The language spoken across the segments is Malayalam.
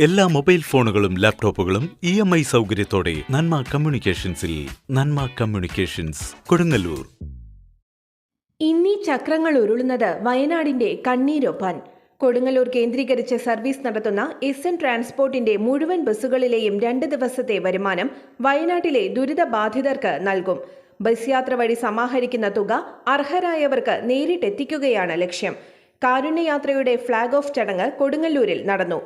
എല്ലാ മൊബൈൽ ഫോണുകളും ലാപ്ടോപ്പുകളും ഇ എം ഐ സൗകര്യത്തോടെ നന്മ കമ്മ്യൂണിക്കേഷൻസിൽ നന്മ കമ്മ്യൂണിക്കേഷൻസ് കൊടുങ്ങല്ലൂർ. ഇന്നീ ചക്രങ്ങൾ ഉരുളുന്നത് വയനാടിന്റെ കണ്ണീരൊപ്പാൻ. കൊടുങ്ങല്ലൂർ കേന്ദ്രീകരിച്ച് സർവീസ് നടത്തുന്ന എസ് എൻ ട്രാൻസ്പോർട്ടിന്റെ മുഴുവൻ ബസ്സുകളിലെയും രണ്ട് ദിവസത്തെ വരുമാനം വയനാട്ടിലെ ദുരിതബാധിതർക്ക് നൽകും. ബസ് യാത്ര വഴി സമാഹരിക്കുന്ന തുക അർഹരായവർക്ക് നേരിട്ടെത്തിക്കുകയാണ് ലക്ഷ്യം. കാരുണ്യയാത്രയുടെ ഫ്ളാഗ് ഓഫ് ചടങ്ങ് കൊടുങ്ങല്ലൂരിൽ നടന്നു.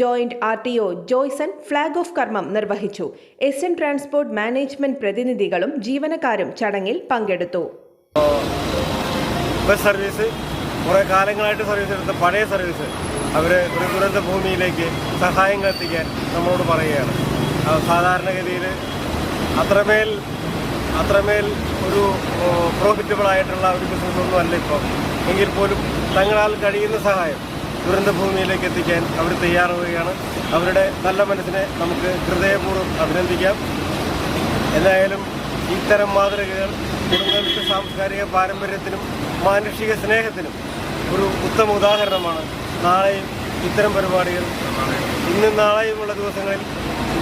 Joint R T O Joyson flag off കർമ്മം നിർവഹിച്ചു. എസ് എൻ ട്രാൻസ്പോർട്ട് മാനേജ്മെന്റ് പ്രതിനിധികളും ജീവനക്കാരും ചടങ്ങിൽ പങ്കെടുത്തു. ബസ് സർവീസ് കുറേ കാലങ്ങളായിട്ട് സർവീസ് എടുത്ത പഴയ സർവീസ് അവർ ഒരു ദുരന്ത ഭൂമിയിലേക്ക് സഹായങ്ങൾ എത്തിക്കാൻ നമ്മളോട് പറയുകയാണ്. സാധാരണഗതിയിൽ അത്രമേൽ അത്രമേൽ ഒരു പ്രോഫിറ്റബിൾ ആയിട്ടുള്ള ഒരു ബിസിനസ്സൊന്നും അല്ല ഇപ്പോൾ എങ്കിൽ പോലും തങ്ങളാൽ കഴിയുന്ന സഹായം ദുരന്തഭൂമിയിലേക്ക് എത്തിക്കാൻ അവർ തയ്യാറാവുകയാണ്. അവരുടെ നല്ല മനസ്സിനെ നമുക്ക് ഹൃദയപൂർവം അഭിനന്ദിക്കാം. എന്തായാലും ഇത്തരം മാതൃകകൾ കുടുംബ സാംസ്കാരിക പാരമ്പര്യത്തിനും മാനുഷിക സ്നേഹത്തിനും ഒരു ഉത്തമ ഉദാഹരണമാണ് നാളെയും ഇത്തരം പരിപാടികൾ. ഇന്നും നാളെയുമുള്ള ദിവസങ്ങളിൽ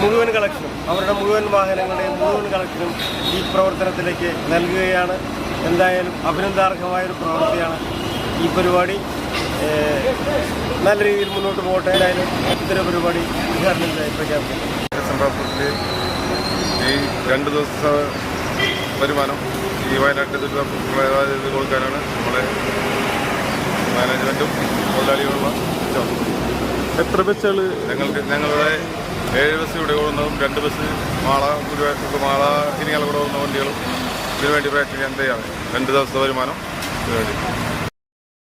മുഴുവൻ കളക്ഷനും അവരുടെ മുഴുവൻ വാഹനങ്ങളുടെയും മുഴുവൻ കളക്ഷനും ഈ പ്രവർത്തനത്തിലേക്ക് നൽകുകയാണ്. എന്തായാലും അഭിനന്ദാർഹമായൊരു പ്രവൃത്തിയാണ് ഈ പരിപാടി നല്ല രീതിയിൽ മുന്നോട്ട് പോകട്ടെ എന്തായാലും ഇത്തരം പരിപാടി ഉദ്ഘാടനം സംരംഭത്തിൽ ഈ രണ്ട് ദിവസ വരുമാനം ഈ വയനാട്ടിൽ ദുരിതാശ്വാസ കൊടുക്കാനാണ് നമ്മളെ മാനേജ്മെന്റും മുതലാളികളുള്ള എത്ര ബസ്സുകൾ ഞങ്ങൾക്ക് ഞങ്ങളുടെ ഏഴ് ബസ് ഇവിടെ ഓടുന്നതും രണ്ട് ബസ് മാള ഗുരുവായൂർ മാള ഇനി കൂടെ ഓടുന്ന വണ്ടികളും ഇതിനുവേണ്ടി പ്രയത്നിക്കാൻ തയ്യാറാണ്. രണ്ട് ദിവസത്തെ വരുമാനം ഇതിനു വേണ്ടി